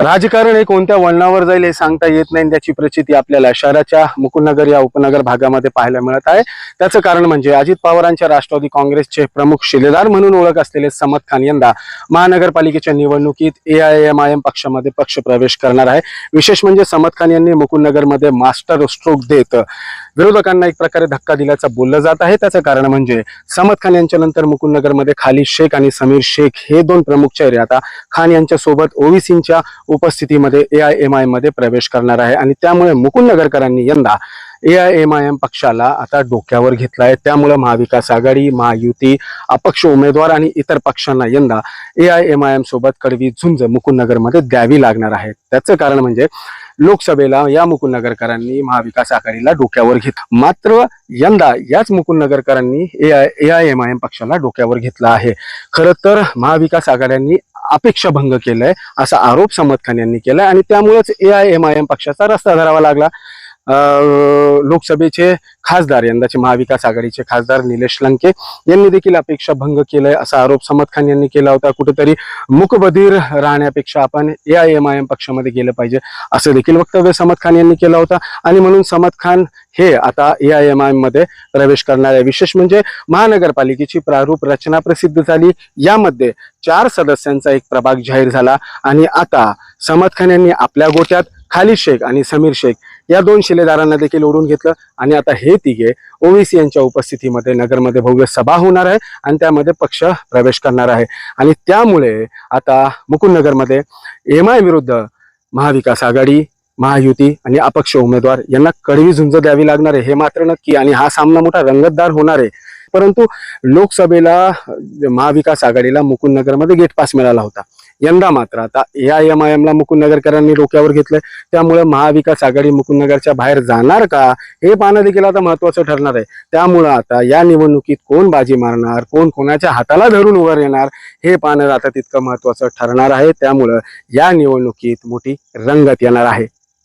राजकारण हे कोणत्या वळणावर जाईल हे सांगता येत नाही. त्याची प्रचिती आपल्याला शहराच्या मुकुंदनगर या उपनगर भागामध्ये पाहायला मिळत आहे. त्याचं कारण म्हणजे अजित पवारांच्या राष्ट्रवादी काँग्रेसचे प्रमुख शिलेदार म्हणून ओळख असलेले समत खान यंदा महानगरपालिकेच्या निवडणुकीत A I M I M पक्षामध्ये पक्ष प्रवेश करणार आहे. विशेष म्हणजे समत खान यांनी मुकुंदनगरमध्ये मास्टर स्ट्रोक देत विरोधकांना एक प्रकारे धक्का दिल्याचं बोललं जात आहे. त्याचं कारण म्हणजे समत खान यांच्या नंतर मुकुंदनगरमध्ये खाली शेख आणि समीर शेख हे दोन प्रमुख चेहरे. आता खान यांच्या सोबत ओवीसींच्या उपस्थितीमध्ये ए आय एम आयमध्ये प्रवेश करणार आहे. आणि त्यामुळे मुकुंदनगरकरांनी यंदा A I M I M पक्षाला आता डोक्यावर घेतला आहे त्यामुळे महाविकास आघाडी महायुती अपक्ष उमेदवार आणि इतर पक्षांना यंदा A I M I M सोबत कडवी झुंज मुकुंदनगरमध्ये द्यावी लागणार आहे. त्याचं कारण म्हणजे लोकसभेला या मुकुंदनगरकरांनी महाविकास आघाडीला डोक्यावर घेत मात्र यंदा याच मुकुंदनगरकरांनी A I A I M I M पक्षाला डोक्यावर घेतला आहे. खरं तर महाविकास आघाड्यांनी अपेक्षा भंग केलाय असा आरोप समत खान यांनी केलाय आणि त्यामुळेच A I M I M पक्षाचा रस्ता धरावा लागला. लोकसभेचे खासदार यंदाचे महाविकास आघाडीचे खासदार निलेश लंके यांनी देखील अपेक्षा भंग केलाय असा आरोप समत खान यांनी केला होता. कुठेतरी मुकबधीर राहण्यापेक्षा आपण A I M I M पक्षामध्ये गेलं पाहिजे असं देखील वक्तव्य समत खान यांनी केलं होतं. आणि म्हणून समत खान हे आता ए आय एम आय एममध्ये प्रवेश करणार. आहे विशेष म्हणजे महानगरपालिकेची प्रारूप रचना प्रसिद्ध झाली. यामध्ये चार सदस्यांचा एक प्रभाग जाहीर झाला. आणि आता समत खान यांनी आपल्या गोट्यात खाली शेख आणि समीर शेख या दोन शिलेदारांना देखील ओढून घेतलं. आणि आता हे तिघे ओवीसी यांच्या उपस्थितीमध्ये नगरमध्ये भव्य सभा होणार आहे आणि त्यामध्ये पक्ष प्रवेश करणार आहे. आणि त्यामुळे आता मुकुंदनगरमध्ये एम आय विरुद्ध महाविकास आघाडी महायुती आणि अपक्ष उमेदवार यांना कडवी झुंज द्यावी लागणार आहे. हे मात्र नक्की आणि हा सामना मोठा रंगतदार होणार आहे. परंतु लोकसभेला महाविकास आघाडीला मुकुंदनगरमध्ये गेट पास मिळाला होता. यंदा मात्र. आता ए आय एम आय एमला मुकुंदनगरकरांनी डोक्यावर घेतलंय. त्यामुळे महाविकास आघाडी मुकुंदनगरच्या बाहेर जाणार का? हे पाहणं देखील आता महत्वाचं ठरणार आहे. त्यामुळं आता या निवडणुकीत कोण बाजी मारणार? कोण कोणाच्या हाताला धरून उभं येणार हे पाहणं आता तितकं महत्वाचं ठरणार आहे. त्यामुळं या निवडणुकीत मोठी रंगत येणार आहे.